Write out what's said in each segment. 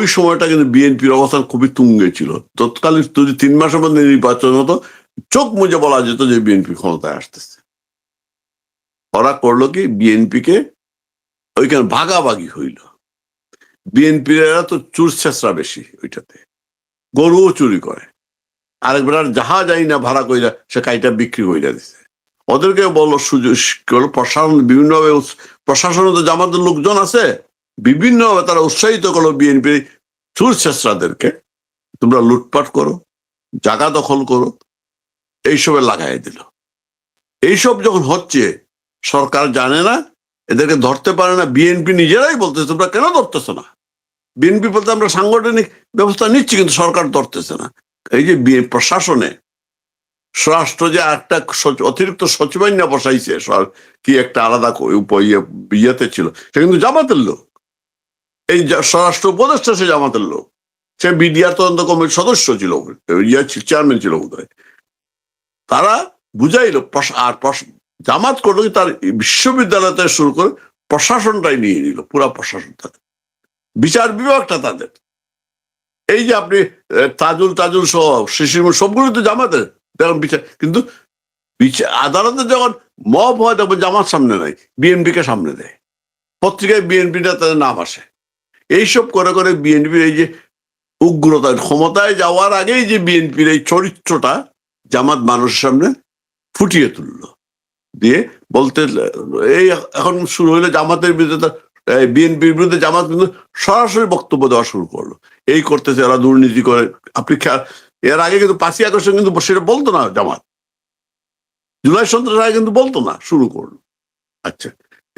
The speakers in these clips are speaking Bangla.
ওই সময়টা কিন্তু বিএনপির অবস্থান খুবই তুঙ্গে ছিল। তৎকালীন যদি তিন মাসের মধ্যে নির্বাচন হতো, চোখ মুজে বলা যেত যে বিএনপি ক্ষমতায় আসতেছে। ওরা করল কি? বিএনপিকে ওইখানে ভাগাভাগি হইল। বিএনপির এরা তো চুর ছেঁচড়া বেশি ওইটাতে। গরুও চুরি করে। আরেকবার যাহা যাই না ভাড়া কইরা সে কাইটা বিক্রি কইরা দিছে। ওদেরকে বলল সুযোগ প্রশাসন বিভিন্নভাবে প্রশাসনে তো জামাতের লোকজন আছে। বিভিন্নভাবে তারা উৎসাহিত করল বিএনপি চুর ছেঁচড়াদেরকে তোমরা লুটপাট করো, জায়গা দখল করো, এইসবে লাগাই দিল। এইসব যখন হচ্ছে, সরকার জানে না, এদেরকে ধরতে পারে না বিএনপি নিজেরাই বলতেছে, তোমরা কেন ধরতেছো না? বিএনপি বলতে আমরা সাংগঠনিক ব্যবস্থা নিচ্ছি, কিন্তু সরকার ধরতেছে না। এই যে প্রশাসনে, স্বরাষ্ট্র যে একটা অতিরিক্ত সচিবান্য বসাইছে কি একটা আলাদা ইয়ে- ইয়েতে ছিল, সে কিন্তু জামাতের লোক। এই স্বরাষ্ট্র উপদেষ্টা সে জামাতের লোক। সে বিডিআর তদন্ত কমিটির সদস্য ছিল ইয়ে ছিল- চেয়ারম্যান ছিল বোধহয়। তারা বুঝাইল আর জামাত করল তার বিশ্ববিদ্যালয় থেকে শুরু করে প্রশাসনটাই নিয়ে নিল, পুরা প্রশাসন তাদের। বিচার বিভাগটা তাদের। এই যে আপনি তাজুল তাজুল সহ, শিশির সবগুলো তো জামাতের দেখুন বিচার, কিন্তু বিচার আদালতে যখন মব হয় তখন জামাত সামনে নেয়, বিএনপিকে সামনে দেয়। পত্রিকায় বিএনপিটা তাদের নাম আসে। এইসব করে করে বিএনপির এই যে উগ্রতা ক্ষমতায় যাওয়ার আগেই যে বিএনপির এই চরিত্রটা জামাত মানুষের সামনে ফুটিয়ে তুললো। দিয়ে বলতে এই এখন শুরু হইল জামাতের বিরুদ্ধে বিএনপির বিরুদ্ধে জামাত কিন্তু সরাসরি বক্তব্য দেওয়া শুরু করল। এই করতেছে, এরা দুর্নীতি করে। আপনি এর আগে কিন্তু পাঁচই আকর্ষণ কিন্তু সেটা বলতো না জামাত। জুলাই সন্ত্রাস আগে কিন্তু বলতো না, শুরু করল। আচ্ছা।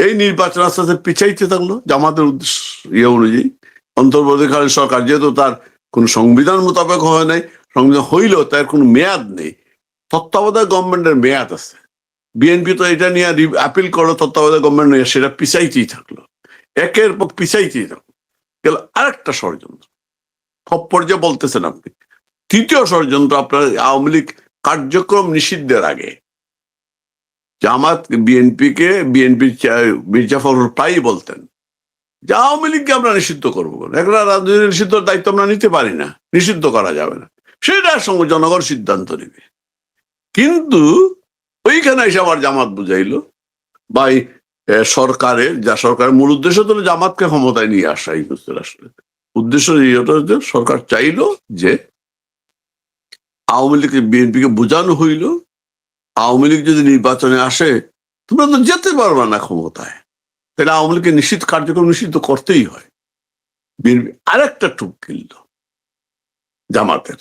এই নির্বাচন আস্তে আস্তে পিছাইতে থাকল জামাতের উদ্দেশ্য ইয়ে অনুযায়ী। অন্তর্বর্তীকালীন সরকার যেহেতু তার কোন সংবিধান মোতাবেক হয় নাই, সংবিধান হইলেও তার কোনো মেয়াদ নেই। তত্ত্বাবধায়ক গভর্নমেন্টের মেয়াদ আছে। বিএনপি তো এটা নিয়ে আপিল করল, তত্ত্বাবধায়ক গভর্নমেন্ট নিয়ে সেটা পিছাইতেই থাকল। একের পর পিছাইতেই থাকল। গেল আরেকটা ষড়যন্ত্র। পর্যায়ে বলতেছেন আপনি, তৃতীয় ষড়যন্ত্র আপনার আওয়ামী লীগ কার্যক্রম নিষিদ্ধের আগে। জামাত বিএনপি কে বিএনপি মির্জা ফখরুল প্রায়ই বলতেন। যে আওয়ামী লীগকে আমরা নিষিদ্ধ করব? একটা রাজনীতি নিষিদ্ধ দায়িত্ব আমরা নিতে পারি না, নিষিদ্ধ করা যাবে না। সেটার সঙ্গে জনগণ সিদ্ধান্ত নেবে। কিন্তু ওইখানে এসে আবার জামাত বুঝাইলো বা সরকারের, যা সরকারের মূল উদ্দেশ্য তো জামাতকে ক্ষমতায় নিয়ে আসা এই বুঝতে আসলে। উদ্দেশ্য সরকার চাইলো যে আওয়ামী লীগ বিএনপিকে বোঝানো হইল আওয়ামী লীগ যদি নির্বাচনে আসে, তোমরা তো যেতে পারবে না ক্ষমতায়। তাহলে আওয়ামী লীগকে নিষিদ্ধ কার্যক্রম নিষিদ্ধ করতেই হয়। বিএনপি আরেকটা টুক কিনল জামাতের।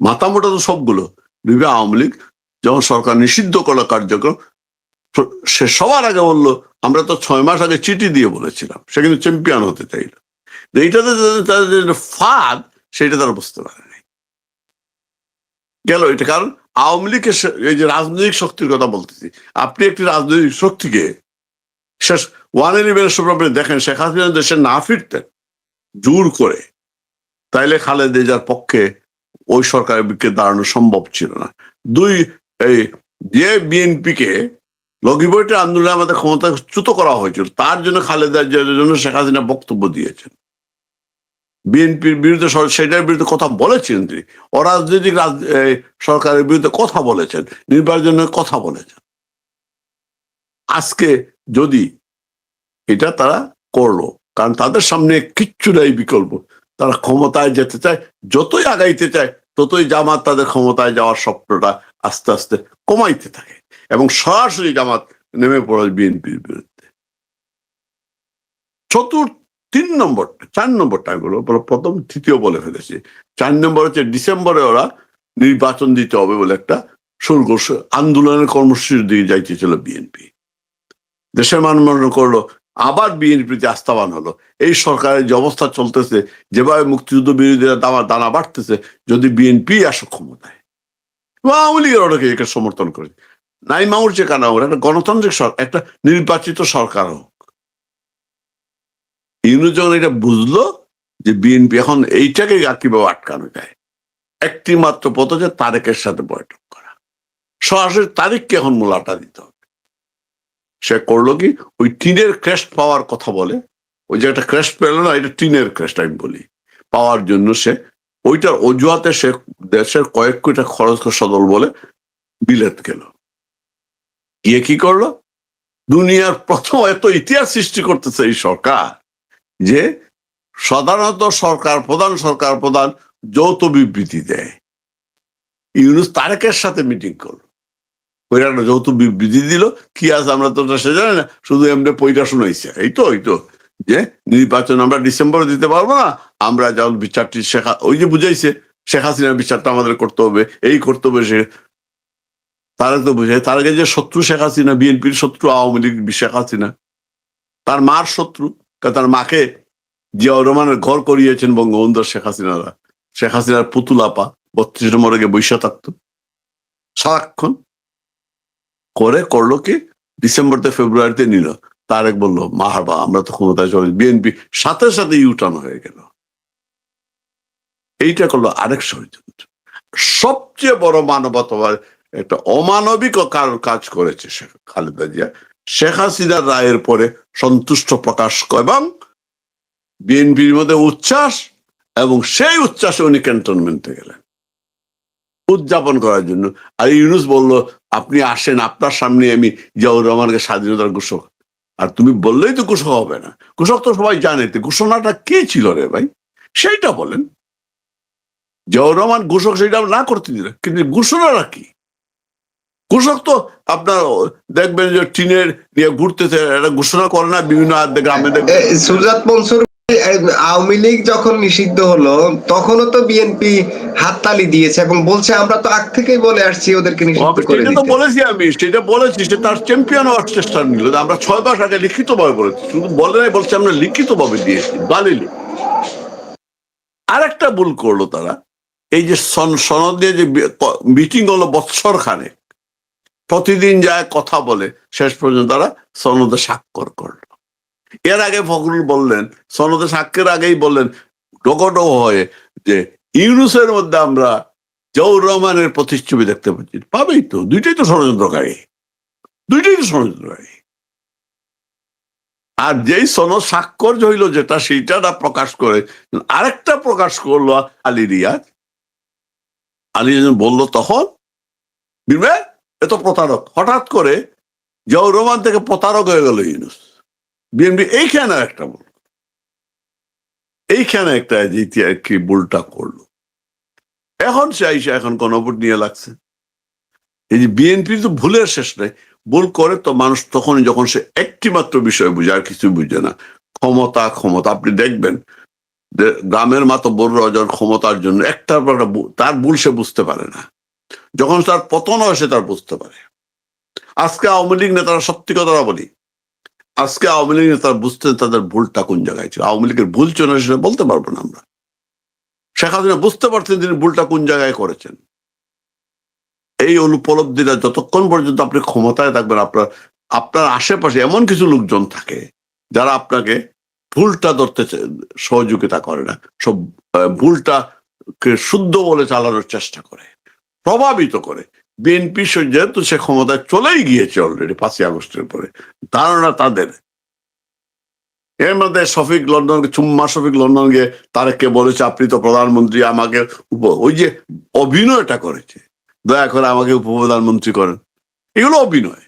মাথা মোটা তো সবগুলো। বিবে আওয়ামী লীগ যখন সরকার নিষিদ্ধ করা কার্যক্রম, সে সবার আগে বলল, আমরা তো ছয় মাস আগে চিঠি দিয়ে বলেছিলাম, সে কিন্তু চ্যাম্পিয়ন হতে চাইল। এইটাতে তাদের ফাঁদ, সেটা তারা বুঝতে পারেনি। গেল এটা কারণ আওয়ামী লীগের এই যে রাজনৈতিক শক্তির কথা বলতেছি, আপনি একটি রাজনৈতিক শক্তিকে শেষ ওয়ান ইলেভেনের সময় আপনি দেখেন, শেখ হাসিনা দেশে না ফিরতেন, জোর করে, তাইলে খালেদা পক্ষে ওই সরকারের বিপক্ষে দাঁড়ানো সম্ভব ছিল না। দুই, এই যে বিএনপি কে লগিবইটের আন্দোলনে আমাদের ক্ষমতা চ্যুত করা হয়েছিল, তার জন্য খালেদা জন্য শেখ হাসিনা বক্তব্য দিয়েছেন। বিএনপির বিরুদ্ধে সেটার বিরুদ্ধে কথা বলেছেন তিনি। অরাজনৈতিক রাজ- সরকারের বিরুদ্ধে কথা বলেছেন, নির্বাচনের কথা বলেছেন। আজকে যদি এটা তারা করল, কারণ তাদের সামনে কিচ্ছু নাই বিকল্প। তারা ক্ষমতায় যেতে চায়, যতই আগাইতে চায়, ততই জামাত তাদের ক্ষমতায় যাওয়ার স্বপ্নটা আস্তে আস্তে কমাইতে থাকে এবং সরাসরি জামাত নেমে পড়ে বিএনপির বিরুদ্ধে। চতুর্থ তিন নম্বর, চার নম্বরটা আমি প্রথম, তৃতীয় বলে ফেলেছি। চার নম্বর হচ্ছে ডিসেম্বরে ওরা নির্বাচন দিতে হবে বলে একটা শুরু আন্দোলনের কর্মসূচির দিকে যাইতেছিল বিএনপি। দেশের মান মনে করল, আবার বিএনপিতে আস্থাবান হলো। এই সরকারের যে অবস্থা চলতেছে, যেভাবে মুক্তিযুদ্ধ বিরোধীরা দামা দানা বাড়তেছে, যদি বিএনপি আসো ক্ষমতায়। আওয়ামী লীগের অনেকে একে সমর্থন করে। নাই মামুর যে কানা একটা গণতান্ত্রিক সরকার একটা নির্বাচিত সরকার হোক ইউনু যখন এটা বুঝলো যে বিএনপি এখন এইটাকে কীভাবে আটকানো যায়? একটি মাত্র পথ হচ্ছে তারেকের সাথে বৈঠক করা। সরাসরি তারিখকে এখন মূলাটা দিতে হবে। সে করল কি? ওই টিনের ক্রেস্ট পাওয়ার কথা বলে। ওই যে একটা ক্রেস্ট পেল না, এটা টিনের ক্রেস্ট আমি বলি। পাওয়ার জন্য সে ওইটার অজুহাতে সে দেশের কয়েক কোটি খরচ সদল বলে বিলেত গেল। গিয়ে কি করল? দুনিয়ার প্রথম এত ইতিহাস সৃষ্টি করতেছে এই সরকার। যে সাধারণত সরকার প্রধান সরকার প্রধান যৌথ বিবৃতি দেয়। ইউনুস তারেকের সাথে মিটিং করল। ওইটা একটা যৌথ বিবৃতি দিল, কি আছে আমরা তো সে জানি না, শুধু এমনি পইটা শুনাইছে। এই তো এই তো, যে নির্বাচন আমরা ডিসেম্বরে দিতে পারব না, আমরা যেমন বিচারটি শেখা, ওই যে বুঝাইছে, শেখ হাসিনার বিচারটা আমাদের করতে হবে, এই করতে হবে, সে তারা তো বুঝাই তার আগে যে শত্রু শেখ হাসিনা, বিএনপির শত্রু আওয়ামী লীগ শেখ হাসিনা, তার মার শত্রু। কারণ তার মাকে জিয়াউর রহমানের ঘর করিয়েছেন বঙ্গবন্ধু শেখ হাসিনারা। শেখ হাসিনার পুতুল আপা বত্রিশ নম্বরে গিয়ে বৈশা থাকতো সারাক্ষণ করে করল কি ডিসেম্বরতে ফেব্রুয়ারিতে নিল। তারেক বলল মাহাবা আমরা তো ক্ষমতায় চলে বিএনপি সাথে সাথে ইউটার্ন হয়ে গেল। এইটা করল আরেক ষড়যন্ত্র। সবচেয়ে বড় মানবতাবাদ একটা অমানবিক কাজ করেছে শেখ খালেদা জিয়া। শেখ হাসিনার রায়ের পরে সন্তুষ্ট প্রকাশ এবং বিএনপির মধ্যে উচ্ছ্বাস, এবং সেই উচ্ছ্বাসে উনি ক্যান্টনমেন্টে গেলেন। উদযাপন করার জন্য। আর ইউনুস বলল, আপনি আসেন, আপনার সামনে আমি জিয়াউর রহমানকে স্বাধীনতার ঘোষক। আর তুমি বললেই তো ঘোষক হবে না। ঘোষক তো সবাই জানে ঘোষণাটা কে ছিল রে ভাই? সেইটা বলেন। জিয়াউর রহমান ঘোষক সেটা না করতে দিলেন কিন্তু ঘোষণাটা কি? ঘোষক তো আপনার দেখবেন যে টিনের নিয়ে ঘুরতেছে এটা ঘোষণা করে না বিভিন্ন গ্রামে সুজাত মনসুর আওয়ামী লীগ যখন নিষিদ্ধ হলো তখনও তো বিএনপি হাততালি দিয়েছে এবং বলছে আমরা তো আগ থেকেই বলে আসছি ওদেরকে নিষিদ্ধ করে দিতে। বলেছি আমি সেটা বলেছি সে তার চ্যাম্পিয়ন হওয়ার চেষ্টা নিল। আমরা ছয় মাস আগে লিখিত ভাবে বলেছি শুধু বলে নাই বলছে আমরা লিখিত ভাবে দিয়েছি দালিলে আরেকটা ভুল করল তারা এই যে সন- সনদ দিয়ে যে মিটিং হলো বৎসর খানে প্রতিদিন যায়, কথা বলে। শেষ পর্যন্ত তারা সনদে স্বাক্ষর করল। এর আগে ফখরুল বললেন, সনদে স্বাক্ষরের আগেই বললেন, ডগডগ হয়ে যে ইউনুসের মধ্যে আমরা জৌর রহমানের প্রতিচ্ছবি দেখতে পাচ্ছি। পাবেই তো, দুইটাই তো ষড়যন্ত্রকারী। দুইটাই তো ষড়যন্ত্রকারী। আর যেই সনদ স্বাক্ষর হইল যেটা, সেইটা প্রকাশ করে, আরেকটা প্রকাশ করল আলী রিয়াজ। আলী বলল তখন বিবে এত প্রতারক। হঠাৎ করে জৌর রহমান থেকে প্রতারক হয়ে গেল ইউনুস। বিএনপি এইখানে একটা বল। এইখানে একটা কি ভুলটা করল। এখন সে আইসা এখন গণভোট নিয়ে লাগছে। এই যে বিএনপির তো ভুলের শেষ নেই। ভুল করে তো মানুষ তখন যখন সে একটি মাত্র বিষয় বুঝে, আর কিছু বুঝে না। ক্ষমতা ক্ষমতা। আপনি দেখবেন গ্রামের মাতো বড় ক্ষমতার জন্য একটা তার ভুল সে বুঝতে পারে না। যখন তার পতন হয় সে তার বুঝতে পারে। আজকে আওয়ামী লীগ নেতারা সত্যি কথাটা বলি, আজকে আওয়ামী লীগ নেতারা বুঝতে তাদের ভুলটা কোন জায়গায় ছিল। আওয়ামী লীগের ভুল ছিল সেটা বলতে পারব না আমরা। শেখ হাসিনা বুঝতে পারছেন তিনি ভুলটা কোন জায়গায় করেছেন। এই অনুপলব্ধিটা যতক্ষণ পর্যন্ত আপনি ক্ষমতায় থাকবেন, আপনার আপনার আশেপাশে এমন কিছু লোকজন থাকে যারা আপনাকে ভুলটা ধরতে সহযোগিতা করে না, সব ভুলটা শুদ্ধ বলে চালানোর চেষ্টা করে। প্রভাবিত করে। বিএনপি যেহেতু সে ক্ষমতায় চলেই গিয়েছে অলরেডি পাঁচই আগস্টের পরে, ধারণা তাদের। এর মধ্যে শফিক লন্ডন চুম্মা শফিক লন্ডন গিয়ে তারেককে বলেছে, আপনি তো প্রধানমন্ত্রী, আমাকে ওই যে অভিনয়টা করেছে। দয়া করে আমাকে উপ প্রধানমন্ত্রী করেন। এগুলো অভিনয়।